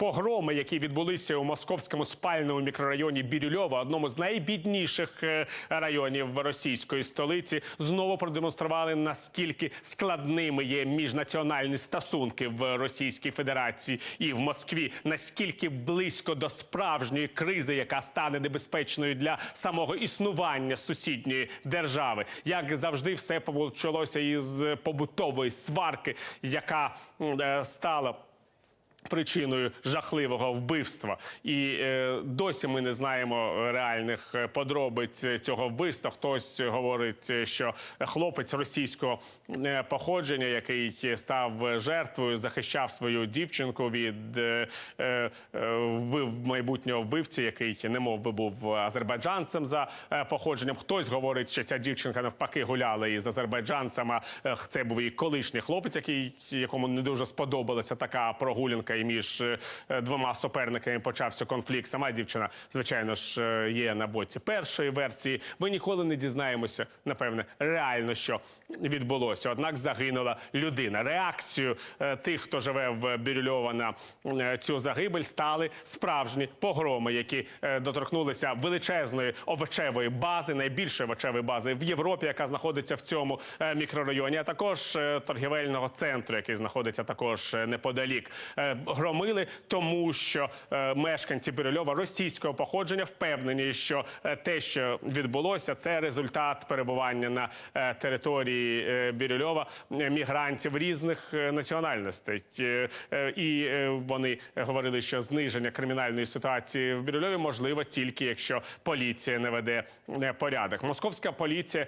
Погроми, які відбулися у московському спальному мікрорайоні Бірюльова, одному з найбідніших е, районів російської столиці, знову продемонстрували наскільки складними є міжнаціональні стосунки в Російській Федерації і в Москві, наскільки близько до справжньої кризи, яка стане небезпечною для самого існування сусідньої держави. Як завжди, все почалося із побутової сварки, яка е, стала. Причиною жахливого вбивства, і е, досі ми не знаємо реальних е, подробиць цього вбивства. Хтось говорить, е, що хлопець російського е, походження, який став жертвою, захищав свою дівчинку від е, е, вбив майбутнього вбивці, який не мов би був азербайджанцем за е, походженням. Хтось говорить, що ця дівчинка навпаки гуляла із азербайджанцем. а е, Це був її колишній хлопець, який якому не дуже сподобалася така прогулянка, і між е, двома суперниками почався конфлікт. Сама дівчина, звичайно ж, е, є на боці першої версії. Ми ніколи не дізнаємося, напевне, реально, що відбулося. Однак загинула людина. Реакцію е, тих, хто живе в Бірюльова на цю загибель, стали справжні погроми, які доторкнулися величезної овочевої бази, найбільшої овочевої бази в Європі, яка знаходиться в цьому мікрорайоні, а також торгівельного центру, який знаходиться також неподалік. Громили, тому що е, мешканці Бірюльова російського походження впевнені, що е, те, що відбулося, це результат перебування на е, території Бірюльова е, мігрантів різних національностей. І вони говорили, що зниження кримінальної ситуації в Бірюльові можливо тільки якщо поліція не веде порядок. Московська поліція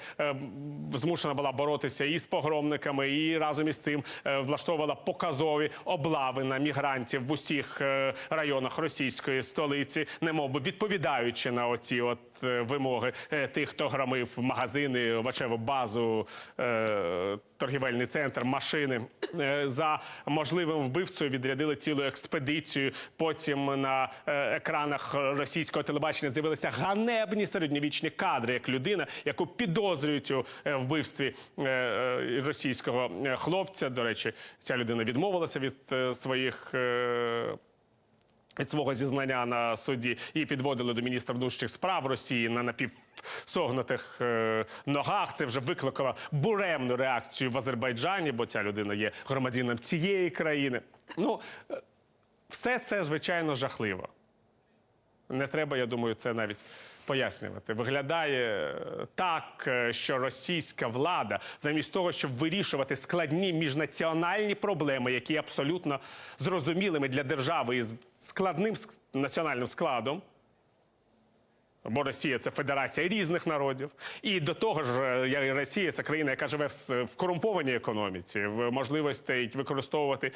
змушена була боротися і з погромниками, і разом із цим влаштовувала показові облави на мігрантів в усіх е, районах російської столиці, немов відповідаючи на оці от е, вимоги е, тих, хто громив магазини, овочеву базу, торгівельний центр, машини. За можливим вбивцею відрядили цілу експедицію. Потім на екранах російського телебачення з'явилися ганебні середньовічні кадри, як людина, яку підозрюють у вбивстві російського хлопця. До речі, ця людина відмовилася від е, своїх. е, від свого зізнання на суді і підводили до міністра внутрішніх справ Росії на напівсогнутих е, ногах. Це вже викликало буремну реакцію в Азербайджані, бо ця людина є громадянином цієї країни. Ну, е, все це звичайно жахливо. Не треба, я думаю, це навіть пояснювати. Виглядає е, так, е, що російська влада, замість того, щоб вирішувати складні міжнаціональні проблеми, які абсолютно зрозумілими для держави із складним національним складом. Бо Росія це федерація різних народів, і до того ж, Росія це країна, яка живе в, корумпованій економіці, в можливості використовувати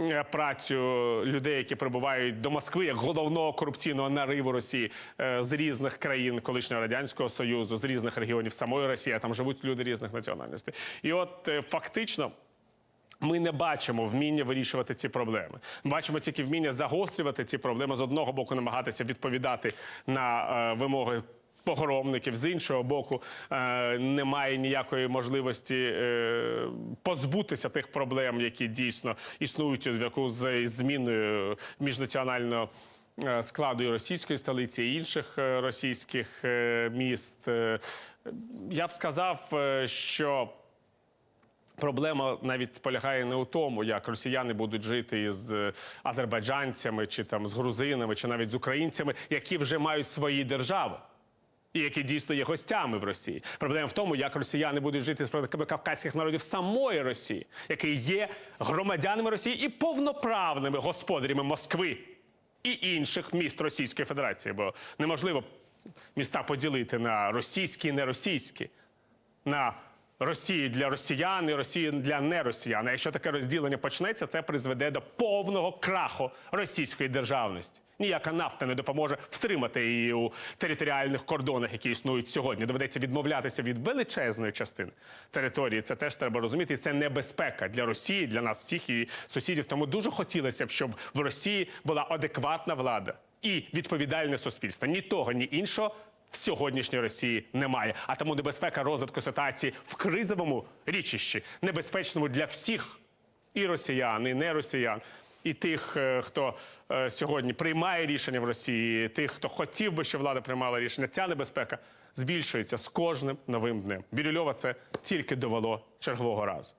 е, працю людей, які прибувають до Москви як головного корупційного нариву Росії е, з різних країн колишнього радянського союзу, з різних регіонів самої Росії. а Там живуть люди різних національностей. І от е, фактично. Ми не бачимо вміння вирішувати ці проблеми. Ми бачимо тільки вміння загострювати ці проблеми з одного боку, намагатися відповідати на е, вимоги. Погромників з іншого боку е, немає ніякої можливості е, позбутися тих проблем, які дійсно існують у зв'язку з зміною міжнаціонального е, складу і російської столиці і інших російських міст. Я б сказав, що Проблема навіть полягає не у тому, як росіяни будуть жити із е, азербайджанцями, чи там з грузинами, чи навіть з українцями, які вже мають свої держави. І які дійсно є гостями в Росії. Проблема в тому, як росіяни будуть жити з кавказьких народів самої Росії, які є громадянами Росії і повноправними господарями Москви і інших міст Російської Федерації. Бо неможливо міста поділити на російські і неросійські, на Росії для росіян і Росії для неросіян. А якщо таке розділення почнеться, це призведе до повного краху російської державності. Ніяка нафта не допоможе втримати її у територіальних кордонах, які існують сьогодні. Доведеться відмовлятися від величезної частини території. Це теж треба розуміти. І це небезпека для Росії, для нас всіх і сусідів. Тому дуже хотілося б, щоб в Росії була адекватна влада і відповідальне суспільство. Ні того, ні іншого в сьогоднішній Росії немає. А тому небезпека розвитку ситуації в кризовому річищі, небезпечному для всіх і росіян, і не росіян. і тих, е, хто е, сьогодні приймає рішення в Росії, тих, хто хотів би, щоб влада приймала рішення, ця небезпека збільшується з кожним новим днем. Бірюльова це тільки довело чергового разу.